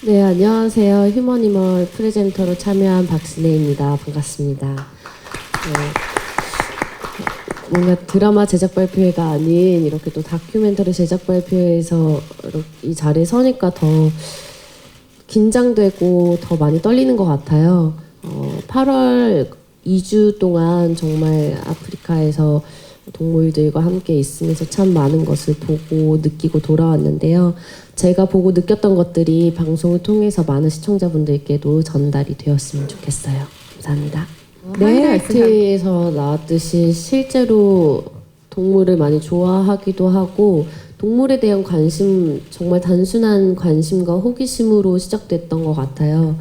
네, 안녕하세요. 휴머니멀 프레젠터로 참여한 박신혜입니다. 반갑습니다. 네, 뭔가 드라마 제작 발표회가 아닌 이렇게 또 다큐멘터리 제작 발표회에서 이 자리에 서니까 더 긴장되고 더 많이 떨리는 것 같아요. 어, 8월 2주 동안 정말 아프리카에서 동물들과 함께 있으면서 참 많은 것을 보고 느끼고 돌아왔는데요. 제가 보고 느꼈던 것들이 방송을 통해서 많은 시청자분들께도 전달이 되었으면 좋겠어요. 감사합니다. 네, 하이라이트에서 나왔듯이 실제로 동물을 많이 좋아하기도 하고 동물에 대한 관심 정말 단순한 관심과 호기심으로 시작됐던 것 같아요.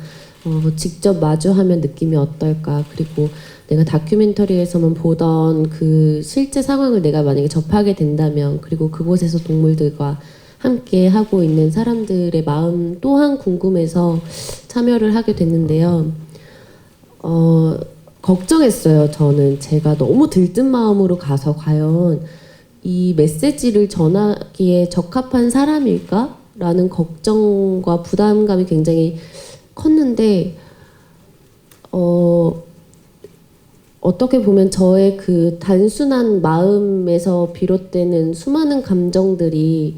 어, 직접 마주하면 느낌이 어떨까 그리고 내가 다큐멘터리에서만 보던 그 실제 상황을 내가 만약에 접하게 된다면 그리고 그곳에서 동물들과 함께 하고 있는 사람들의 마음 또한 궁금해서 참여를 하게 됐는데요. 어, 걱정했어요. 저는 제가 너무 들뜬 마음으로 가서 과연 이 메시지를 전하기에 적합한 사람일까? 라는 걱정과 부담감이 굉장히 컸는데, 어, 어떻게 보면 저의 그 단순한 마음에서 비롯되는 수많은 감정들이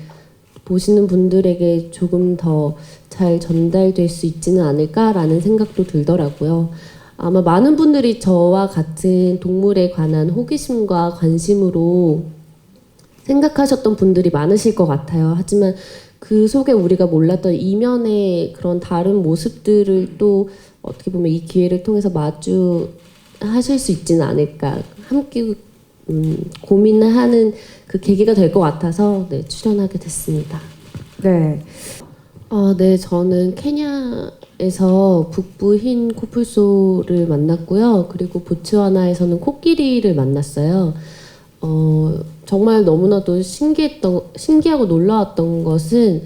보시는 분들에게 조금 더 잘 전달될 수 있지는 않을까라는 생각도 들더라고요. 아마 많은 분들이 저와 같은 동물에 관한 호기심과 관심으로 생각하셨던 분들이 많으실 것 같아요. 하지만 그 속에 우리가 몰랐던 이면의 그런 다른 모습들을 또 어떻게 보면 이 기회를 통해서 마주 하실 수 있지는 않을까 함께 음, 고민을 하는 그 계기가 될 것 같아서 네, 출연하게 됐습니다. 네. 아, 네, 저는 케냐에서 북부 흰 코뿔소를 만났고요. 그리고 보츠와나에서는 코끼리를 만났어요. 어, 정말 너무나도 신기했던, 신기하고 놀라웠던 것은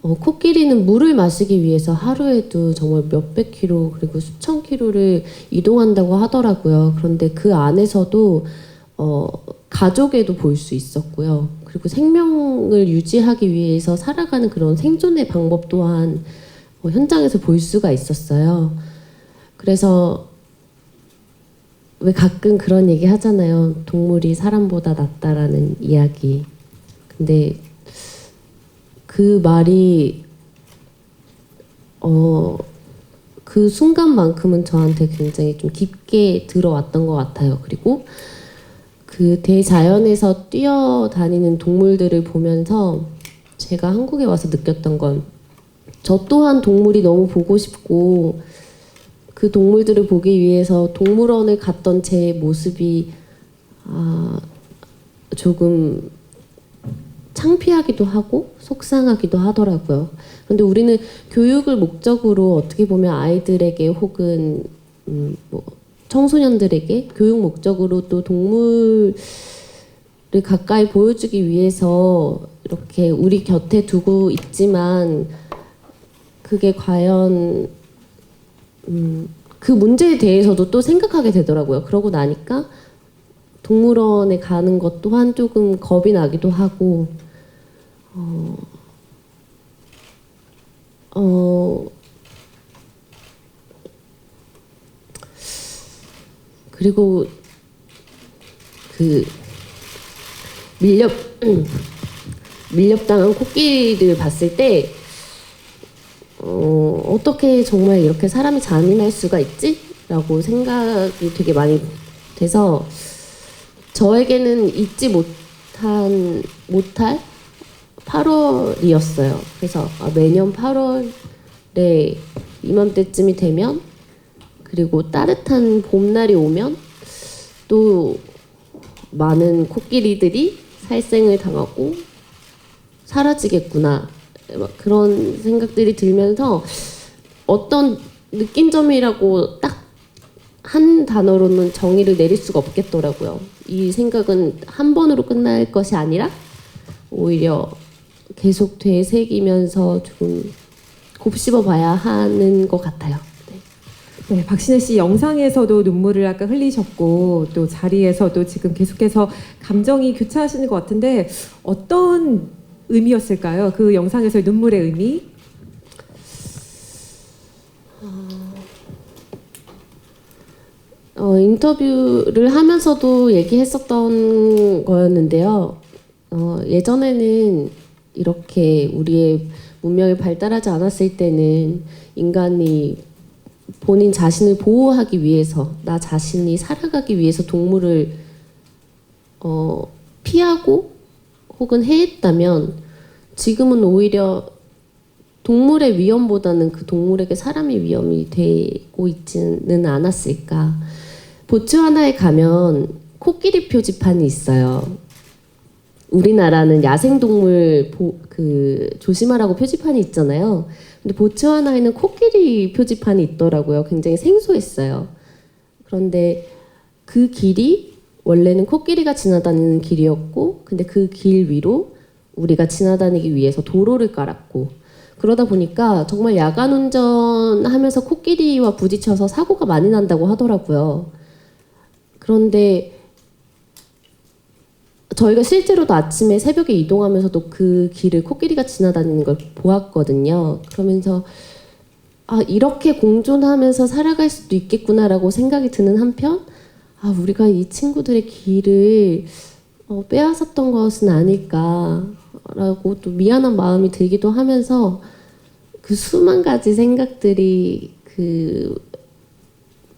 어, 코끼리는 물을 마시기 위해서 하루에도 정말 몇백 킬로 그리고 수천 킬로를 이동한다고 하더라고요. 그런데 그 안에서도 어, 가족에도 볼 수 있었고요. 그리고 생명을 유지하기 위해서 살아가는 그런 생존의 방법 또한 어, 현장에서 볼 수가 있었어요. 그래서 왜 가끔 그런 얘기 하잖아요. 동물이 사람보다 낫다라는 이야기. 근데 그 말이 어, 그 순간만큼은 저한테 굉장히 좀 깊게 들어왔던 것 같아요. 그리고 그 대자연에서 뛰어다니는 동물들을 보면서 제가 한국에 와서 느꼈던 건 저 또한 동물이 너무 보고 싶고 그 동물들을 보기 위해서 동물원을 갔던 제 모습이 아, 조금 창피하기도 하고 속상하기도 하더라고요. 그런데 우리는 교육을 목적으로 어떻게 보면 아이들에게 혹은 음, 뭐 청소년들에게 교육 목적으로 또 동물을 가까이 보여주기 위해서 이렇게 우리 곁에 두고 있지만 그게 과연 음, 그 문제에 대해서도 또 생각하게 되더라고요. 그러고 나니까 동물원에 가는 것 또한 조금 겁이 나기도 하고 어, 어 그리고 그 밀렵 밀렵당한 코끼리를 봤을 때 어, 어떻게 정말 이렇게 사람이 잔인할 수가 있지? 라고 생각이 되게 많이 돼서 저에게는 잊지 못한 못할 8월이었어요. 그래서 아, 매년 8월에 이맘때쯤이 되면 그리고 따뜻한 봄날이 오면 또 많은 코끼리들이 살생을 당하고 사라지겠구나 막 그런 생각들이 들면서 어떤 느낀점이라고 딱 한 단어로는 정의를 내릴 수가 없겠더라고요. 이 생각은 한 번으로 끝날 것이 아니라 오히려 계속 되새기면서 조금 곱씹어 봐야 하는 것 같아요. 네. 네, 박신혜 씨 영상에서도 눈물을 아까 흘리셨고 또 자리에서도 지금 계속해서 감정이 교차하시는 것 같은데 어떤 의미였을까요? 그 영상에서의 눈물의 의미? 어, 인터뷰를 하면서도 얘기했었던 거였는데요. 어, 예전에는 이렇게 우리의 문명이 발달하지 않았을 때는 인간이 본인 자신을 보호하기 위해서, 나 자신이 살아가기 위해서 동물을 어, 피하고 혹은 해했다면 지금은 오히려 동물의 위험보다는 그 동물에게 사람의 위험이 되고 있지는 않았을까. 보츠와나에 가면 코끼리 표지판이 있어요. 우리나라는 야생동물 보, 그 조심하라고 표지판이 있잖아요. 근데 보츠와나에는 코끼리 표지판이 있더라고요. 굉장히 생소했어요. 그런데 그 길이 원래는 코끼리가 지나다니는 길이었고, 근데 그 길 위로 우리가 지나다니기 위해서 도로를 깔았고, 그러다 보니까 정말 야간 운전하면서 코끼리와 부딪혀서 사고가 많이 난다고 하더라고요. 그런데 저희가 실제로도 아침에 새벽에 이동하면서도 그 길을 코끼리가 지나다니는 걸 보았거든요. 그러면서 아 이렇게 공존하면서 살아갈 수도 있겠구나라고 생각이 드는 한편 아 우리가 이 친구들의 길을 어, 빼앗았던 것은 아닐까라고 또 미안한 마음이 들기도 하면서 그 수만 가지 생각들이 그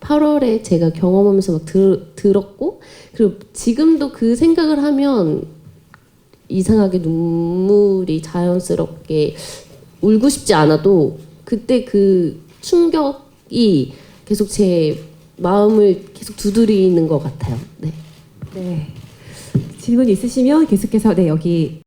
8월에 제가 경험하면서 막 들, 들었고 그리고 지금도 그 생각을 하면 이상하게 눈물이 자연스럽게 울고 싶지 않아도 그때 그 충격이 계속 제 마음을 계속 두드리는 것 같아요. 네. 네. 질문 있으시면 계속해서 네 여기